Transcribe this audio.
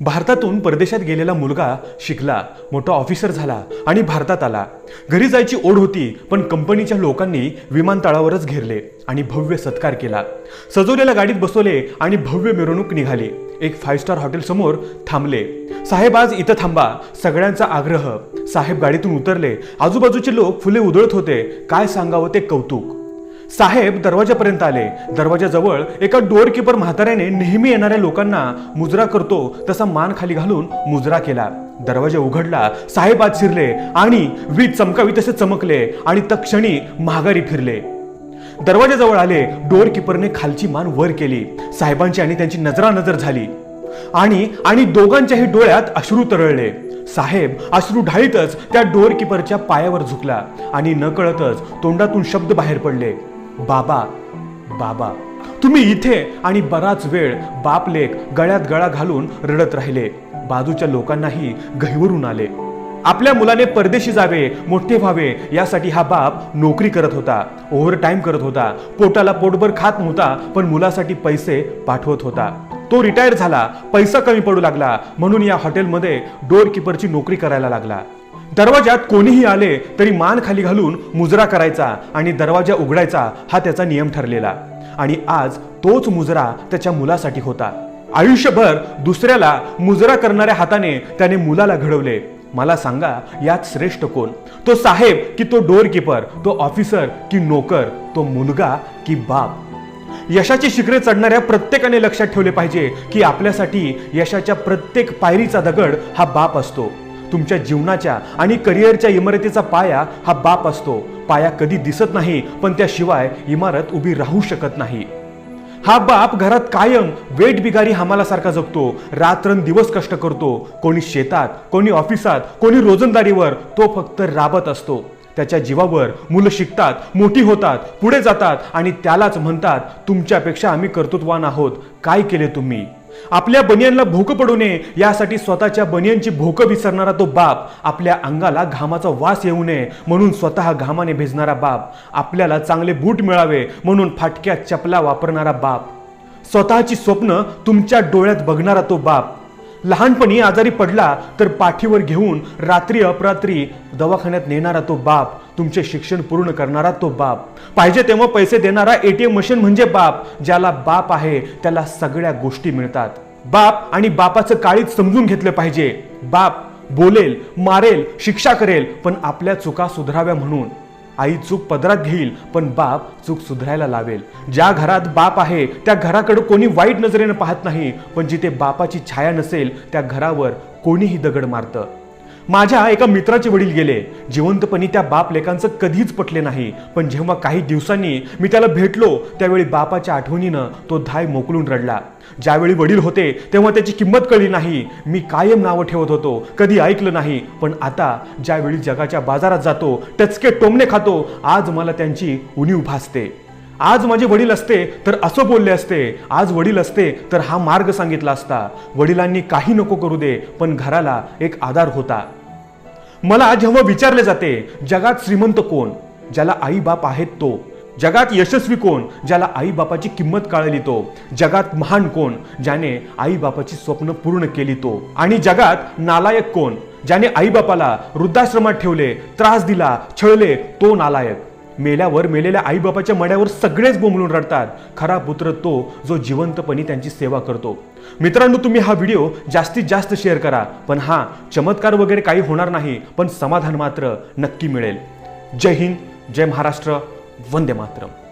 भारतातून परदेशात गेलेला मुलगा शिकला मोठा ऑफिसर झाला आणि भारतात आला. घरी जायची ओढ होती पण कंपनीच्या लोकांनी विमानतळावरच घेरले आणि भव्य सत्कार केला. सजवलेल्या गाडीत बसवले आणि भव्य मिरवणूक निघाली. एक फाईव्ह स्टार हॉटेल समोर थांबले. साहेब आज इथं थांबा. सगळ्यांचा आग्रह. साहेब गाडीतून उतरले. आजूबाजूचे लोक फुले उधळत होते. काय सांगावं ते कौतुक. साहेब दरवाजापर्यंत आले. दरवाजाजवळ एका डोअरकीपर म्हाताऱ्याने नेहमी येणाऱ्या लोकांना मुजरा करतो तसा मान खाली घालून मुजरा केला. दरवाजा उघडला साहेब आत शिरले आणि वीज चमकावी तसे चमकले आणि तक्षणी महागारी फिरले. दरवाजाजवळ आले डोअरकीपरने खालची मान वर केली. साहेबांची आणि त्यांची नजरानजर झाली. आणि आणि दोघांच्याही डोळ्यात अश्रू तरळले. साहेब अश्रू ढाळीतच त्या डोअरकीपरच्या पायावर झुकला आणि नकळतच तोंडातून शब्द बाहेर पडले. बाबा बाबा तुम्ही इथे आणि बराच वेळ बापलेक गळ्यात गळा घालून रडत राहिले. बाजूच्या लोकांनाही गहिवरून आले. आपल्या मुलाने परदेशी जावे मोठे व्हावे यासाठी हा बाप नोकरी करत होता ओव्हर टाइम करत होता. पोटाला पोटभर खात नव्हता पण मुलासाठी पैसे पाठवत होता. तो रिटायर झाला पैसा कमी पडू लागला म्हणून या हॉटेलमध्ये डोअरकीपरची नोकरी करायला लागला. दरवाजात कोणीही आले तरी मान खाली घालून मुजरा करायचा आणि दरवाजा उघडायचा हा त्याचा नियम ठरलेला. आणि आज तोच मुजरा त्याच्या मुलासाठी होता. आयुष्यभर दुसऱ्याला मुजरा करणाऱ्या हाताने त्याने मुलाला घडवले. मला सांगा यात श्रेष्ठ कोण? तो साहेब की तो डोअरकीपर तो ऑफिसर की नोकर तो मुलगा की बाप? यशाची शिखरे चढणाऱ्या प्रत्येकाने लक्षात ठेवले पाहिजे की आपल्यासाठी यशाच्या प्रत्येक पायरीचा दगड हा बाप असतो. तुमच्या जीवनाच्या आणि करिअरच्या इमारतीचा पाया हा बाप असतो. पाया कधी दिसत नाही पण त्याशिवाय इमारत उभी राहू शकत नाही. हा बाप घरात कायम वेट बिगारी हमालासारखा जगतो. रात्रंदिवस कष्ट करतो. कोणी शेतात कोणी ऑफिसात कोणी रोजंदारीवर तो फक्त राबत असतो. त्याच्या जीवावर मुलं शिकतात मोठी होतात पुढे जातात आणि त्यालाच म्हणतात तुमच्यापेक्षा आम्ही कर्तृत्वान आहोत. काय केले तुम्ही? आपल्या बनियांना भोक पडू नये यासाठी स्वतःच्या बनियांची भोकं विसरणारा तो बाप आपल्या अंगाला घामाचा वास येऊ नये म्हणून स्वतः घामाने भिजणारा बाप आपल्याला चांगले बूट मिळावे म्हणून फाटक्या चपला वापरणारा बाप. स्वतःची स्वप्न तुमच्या डोळ्यात बघणारा तो बाप. लहानपणी आजारी पडला तर पाठीवर घेऊन रात्री अपरात्री दवाखान्यात नेणारा तो बाप तुमचे शिक्षण पूर्ण करणारा तो बाप. पाहिजे तेव्हा पैसे देणारा एटीएम मशीन म्हणजे बाप. ज्याला बाप आहे त्याला सगळ्या गोष्टी मिळतात. बाप आणि बापाचं काळीच समजून घेतलं पाहिजे. बाप बोलेल मारेल शिक्षा करेल पण आपल्या चुका सुधराव्या म्हणून. आई चूक पदरात घेईल पण बाप चूक सुधरायला लावेल. ज्या घरात बाप आहे त्या घराकडे कोणी वाईट नजरेनं पाहत नाही पण जिथे बापाची छाया नसेल त्या घरावर कोणीही दगड मारतं. माझ्या एका मित्राचे वडील गेले. जिवंतपणी त्या बाप लेकांचं कधीच पटले नाही. पण जेव्हा काही दिवसांनी मी त्याला भेटलो त्यावेळी बापाच्या आठवणीनं तो धाय मोकलून रडला. ज्यावेळी वडील होते तेव्हा त्याची किंमत कळली नाही. मी कायम नावं ठेवत होतो कधी ऐकलं नाही. पण आता ज्यावेळी जगाच्या बाजारात जातो टचके टोमणे खातो आज मला त्यांची उणीव भासते. आज माझे वडील असते तर असं बोलले असते. आज वडील असते तर हा मार्ग सांगितला असता. वडिलांनी काही नको करू दे पण घराला एक आधार होता. मला जेव्हा विचारले जाते जगात श्रीमंत कोण? ज्याला आई बाप आहेत तो? जगात यशस्वी कोण? ज्याला आई बापाची किंमत कळली तो? जगात महान कोण? ज्याने आई बापाची स्वप्न पूर्ण केली तो? आणि जगात नालायक कोण? ज्याने आई बापाला वृद्धाश्रमात ठेवले त्रास दिला छळले तो नालायक. मेल्यावर मेलेल्या आईबापाच्या मड्यावर सगळेच बोंबलून रडतात. खरा पुत्र तो जो जिवंतपणी त्यांची सेवा करतो. मित्रांनो तुम्ही हा व्हिडिओ जास्तीत जास्त शेअर करा. पण हा चमत्कार वगैरे काही होणार नाही पण समाधान मात्र नक्की मिळेल. जय हिंद जय महाराष्ट्र वंदे मातरम.